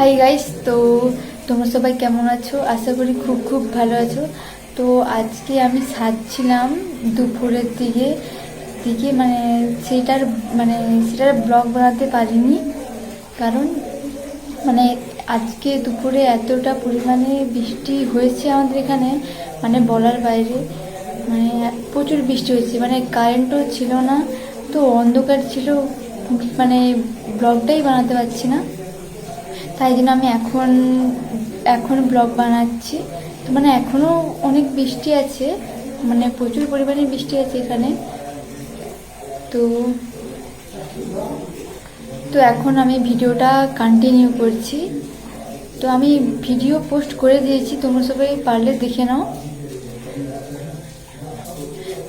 Hi guys তো তোমরা সবাই কেমন আছো? আশা করি খুব খুব ভালো আছো। তো আজকে আমি সাজছিলাম দুপুরের দিকে। দিকে মানে সেটার মানে সেটার ব্লগ বানাতে পারিনি। কারণ মানে আজকে দুপুরে এতটা পরিমাণে বৃষ্টি হয়েছে আমাদের এখানে মানে বলার বাইরে। মানে প্রচুর বৃষ্টি হয়েছে মানে কারেন্টও ছিল না, তো অন্ধকার ছিল। মানে ব্লগটাই বানাতে পারছি না। তাই জন্য আমি এখন এখন ব্লগ বানাচ্ছি। মানে এখনও অনেক বৃষ্টি আছে মানে প্রচুর পরিমাণে বৃষ্টি আছে এখানে। তো তো এখন আমি ভিডিওটা কন্টিনিউ করছি। তো আমি ভিডিও পোস্ট করে দিয়েছি, তোমরা সবাই পারলে দেখে নাও।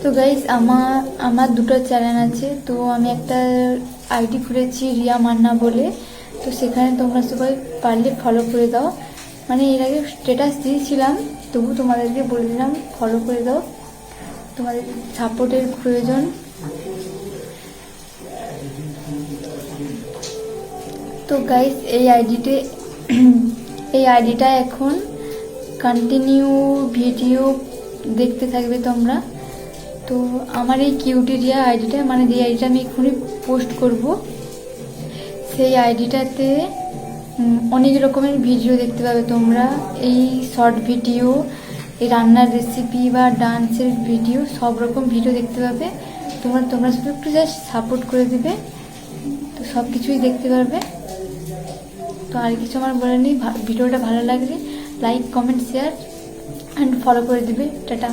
তো গাইজ আমার আমার দুটো চ্যানেল আছে, তো আমি একটা আইডি খুলেছি রিয়া মান্না বলে। তো সেখানে তোমরা সবাই পারলে ফলো করে দাও। মানে এর আগে স্ট্যাটাস দিয়েছিলাম, তবু তোমাদেরকে বলে দিলাম ফলো করে দাও। তোমাদের সাপোর্টের প্রয়োজন। তো গাইস এই আইডিতে এই আইডিটা এখন কন্টিনিউ ভিডিও দেখতে থাকবে তোমরা। তো আমার এই কিউটেরিয়া আইডিটা মানে যে আইডিটা আমি এক্ষুনি পোস্ট করব। সেই আইডিটাতে অনেক রকমের ভিডিও দেখতে পাবে তোমরা। এই শর্ট ভিডিও, এই রান্নার রেসিপি বা ডান্সের ভিডিও, সব রকম ভিডিও দেখতে পাবে। তোমরা তোমরা শুধু একটু জাস্ট সাপোর্ট করে দিবে। তো সব কিছুই দেখতে পারবে। তো আর কিছু আমার বলে নেই। ভিডিওটা ভালো লাগলে like comment share and follow করে দিবে। টাটা।